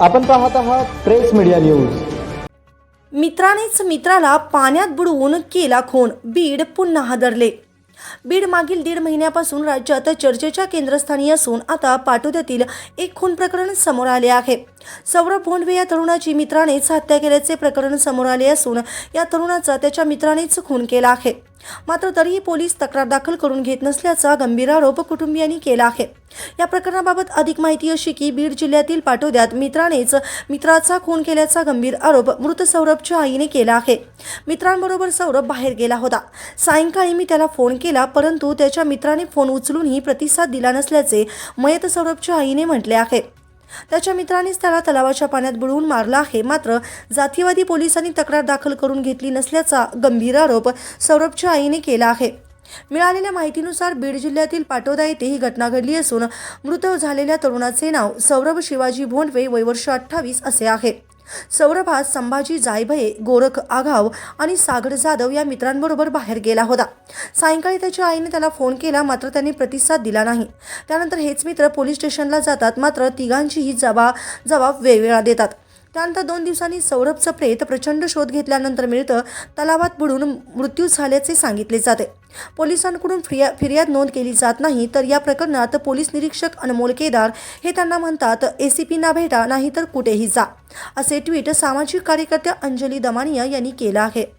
आपण पाहत आहात प्रेस मीडिया न्यूज. मित्रानेच मित्राला पाण्यात बुडवून केला खून. बीड पुन्हा हादरले. बीड मागील दीड महिन्यापासून राज्यात चर्चेच्या केंद्रस्थानी असून आता पाटोद्यातील एक खून प्रकरण समोर आले आहे. सौरभ भोंडवे या तरुणाची मित्रानेच हत्या केल्याचे प्रकरण समोर आले असून या तरुणाचा त्याच्या मित्रानेच खून केला आहे. मात्र तरीही पोलीस तक्रार दाखल करून घेत नसल्याचा गंभीर आरोप कुटुंबियांनी केला आहे. या प्रकरणाबाबत अधिक माहिती अशी की बीड जिल्ह्यातील पाटोद्यात मित्रानेच मित्राचा खून केल्याचा गंभीर आरोप मृत सौरभच्या आईने केला आहे. मित्रांबरोबर सौरभ बाहेर गेला होता. सायंकाळी मी त्याला फोन केला परंतु त्याच्या मित्राने फोन उचलूनही प्रतिसाद दिला नसल्याचे मयत सौरभच्या आईने म्हटले आहे. त्याच्या मित्रांनीच त्याला तलावाच्या पाण्यात बुडवून मारला आहे. मात्र जातीवादी पोलिसांनी तक्रार दाखल करून घेतली नसल्याचा गंभीर आरोप सौरभच्या आईने केला आहे. मिळालेल्या माहितीनुसार बीड जिल्ह्यातील पाटोदा येथे ही घटना घडली असून मृत झालेल्या तरुणाचे नाव सौरभ शिवाजी भोंडवे वय वर्ष अठ्ठावीस असे आहे. सौरभ संभाजी जायभये गोरख आघाव आणि सागर जाधव या मित्रांबरोबर बाहेर गेला होता. सायंकाळी त्याच्या आईने त्याला फोन केला मात्र त्यांनी प्रतिसाद दिला नाही. त्यानंतर हेच मित्र पोलीस स्टेशनला जातात मात्र तिघांचीही जबा जबाब वेगवेगळा देतात. त्यानंतर दोन दिवसांनी सौरभचं प्रेत प्रचंड शोध घेतल्यानंतर मिळतं तलावात बुडून मृत्यू झाल्याचे सांगितले जाते. पोलिसांकडून फिर्या फिर्याद नोंद केली जात नाही तर या प्रकरणात पोलीस निरीक्षक अनमोल केदार हे त्यांना म्हणतात एसीपींना भेटा नाहीतर कुठेही जा असे ट्विट सामाजिक कार्यकर्त्या अंजली दमानिया यांनी केलं आहे.